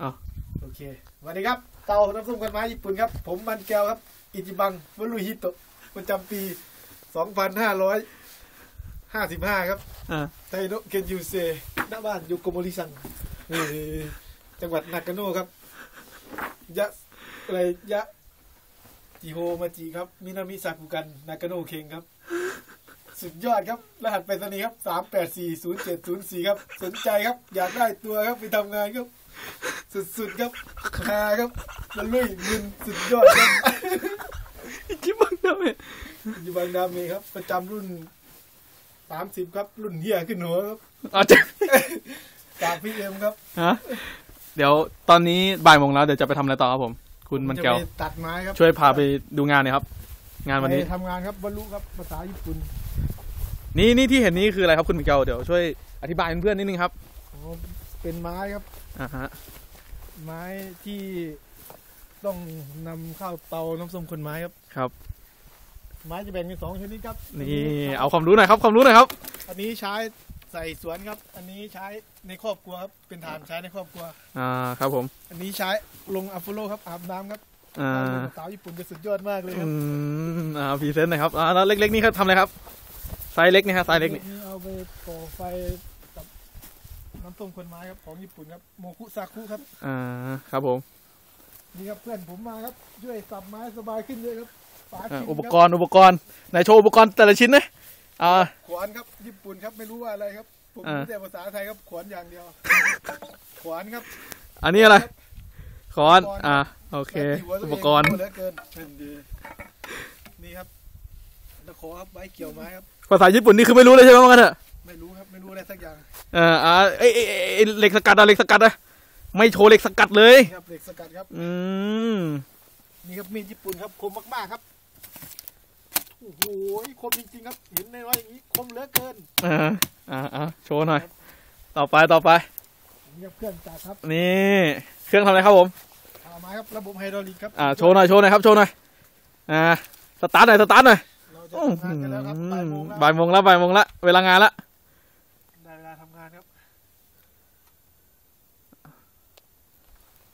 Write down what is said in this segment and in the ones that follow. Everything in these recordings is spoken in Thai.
อ้าวโอเคสวัสดีครับ เตาน้ำส้มกันไม้ญี่ปุ่นครับ ผมมันแก้วครับ อิจิบังวรุฮิโตะประจำปี 2555 ครับอ่าไทโนะเคนยูเซหน้าบ้านยูโกโมริซังเอ่อจังหวัดนากาโนะครับ ยะอะไรยะ จิโฮมาจิครับ มินามิซากุกัน นากาโนะเคงครับ สุดยอดครับ รหัสไปรษณีย์ครับ 3 8 4 0 7 0 4 ครับ สนใจครับ อยากได้ตัวครับ ไปทำงานครับ สุดๆครับคาครับมันลุยมึนสุดยอดครับจิบังดาเมะยูบังดาเมครับ ประจำรุ่น30ครับ รุ่นเฮียขึ้นหัวครับอาจจะจากพี่เอ็มครับฮะเดี๋ยวตอนนี้บ่ายโมงแล้วเดี๋ยวจะไปทำอะไรต่อครับผม คุณมันแก้วจะไปตัดไม้ครับช่วยพาไปดูงานหน่อยครับ งานวันนี้ไปทำงานครับบรรลุครับภาษาญี่ปุ่นนี่นี่ที่เห็นนี่คืออะไรครับคุณมันแก้วเดี๋ยวช่วยอธิบายเพื่อนๆนิดนึงครับอ๋อเป็นไม้ครับอ่าฮะ ไม้ที่ต้องนำเข้าเตาน้ำส้มคนไม้ครับ ครับ ไม้จะแบ่งเป็นสองชนิดครับนี่เอาความรู้หน่อยครับความรู้หน่อยครับ อันนี้ใช้ใส่สวนครับ อันนี้ใช้ในครอบครัวครับเป็นฐานใช้ในครอบครัว อ่าครับผมอันนี้ใช้ลงอัฟโฟโลครับอาบน้ำครับอ่าเป็นสาวญี่ปุ่นจะสุดยอดมากเลยคอืรับมอ่าพรีเซนต์หน่อยครับอ่าแล้วเล็กๆนี่ครับทำอะไรครับไซส์เล็กนี่ครับไซส์เล็กนี่เอาไปก่อไฟกับ น้ำส้มคนไม้ครับของญี่ปุ่นครับโมคุซาคุครับอ่าครับผมนี่ครับเพื่อนผมมาครับช่วยสับไม้สบายขึ้นเยอะครับฝาอ่าชินอุปคกรณ์อุปกรณ์ไหนโชว์อุปกรณ์แต่ละชิ้นนะอ่า ขวานครับญี่ปุ่นครับไม่รู้ว่าอะไรครับ ผมอ่า รู้แต่ภาษาไทยครับขวานอย่างเดียว ขวานครับอันนี้อะไรคอนคอนอ่าโอเคและที่หัวตัวอุเงปกรณ์โง่เหลือเกินนั่นดีนี่ครับตะขอครับไว้เกี่ยวไม้ครับภาษาญี่ปุ่นนี่คือไม่รู้เลยใช่ไหมว่างั้นเถอะไม่ รู้ครับไม่รู้อะไรสักอย่างเอ่าอ่าเอ้ยเอ้ยเอ้ยเอ้ยเหล็กสกัดอะเหล็กสกัดอะไม่โชว์เหล็กสกัดเลยนี่ครับเหล็กสกัดครับ อืมนี่ครับมีดญี่ปุ่นครับคมมากๆครับโอ้โหคมจริงๆครับเห็นน้อยๆอย่างนี้คมเหลือเกินอ่าอ่าอ่าโชว์หน่อย ต่อไปต่อไปนี่ครับเครื่องจักรครับนี่เครื่องทำอะไรครับผมเอาไม้ครับระบบไฮดรอลิกครับอ่าโชว์หน่อยโชว์หน่อยครับโชว์หน่อยอ่าสตาร์ทหน่อยสตาร์ทหน่อยเราจะทำงานกันแล้วครับบ่ายโมงแล้วบ่ายโมงแล้วบ่ายโมงแล้วเวลางานละ ได้เวลาทำงานครับ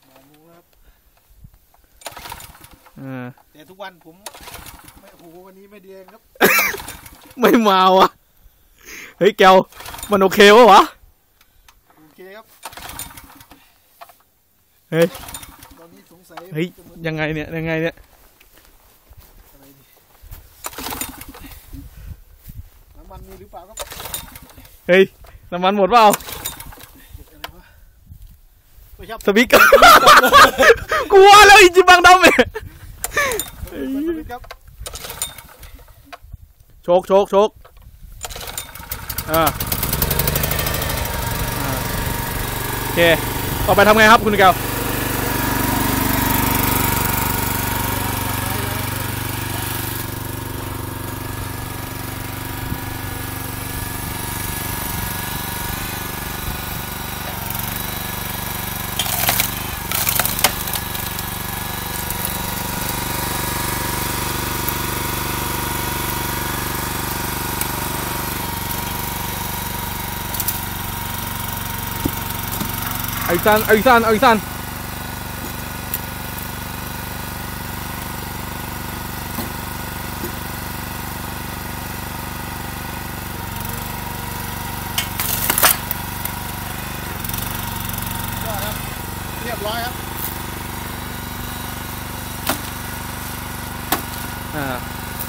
บ่ายโมงแล้วครับ อ่า แต่ทุกวันผมไม่โอ้โหวันนี้ไม่เดียงครับ ไม่มาวะเฮ้ยแกวมันโอเควะวะโอเคครับเฮ้ยตอนนี้สงสัยเฮ้ยจะหมือนยังไงเนี่ยยังไงเนี่ยอะไรดีน้ำมันมีหรือเปล่าครับเฮ้ยน้ำมันหมดเปล่าอะไรวะไม่ครับสวิกกลัวแล้วอิจิบังดำเนี่ย เปิดสวิตช์ครับ โชกโชกโชกอ่าอ่าโอเค ต่อไปทำไงครับคุณแก้ว เอาอีกสั้นเอาอีกสั้นเอาอีกสั้นยอดครับเรียบร้อยครับอ่า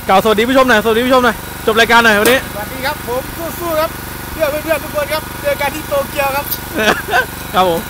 กล่าวสวัสดีผู้ชมหน่อยสวัสดีผู้ชมหน่อยจบรายการหน่อยวันนี้ สวัสดีครับผมสู้ๆครับ เพื่อนเพื่อนทุกคนครับเจอกันที่โตเกียวครับ ครับผม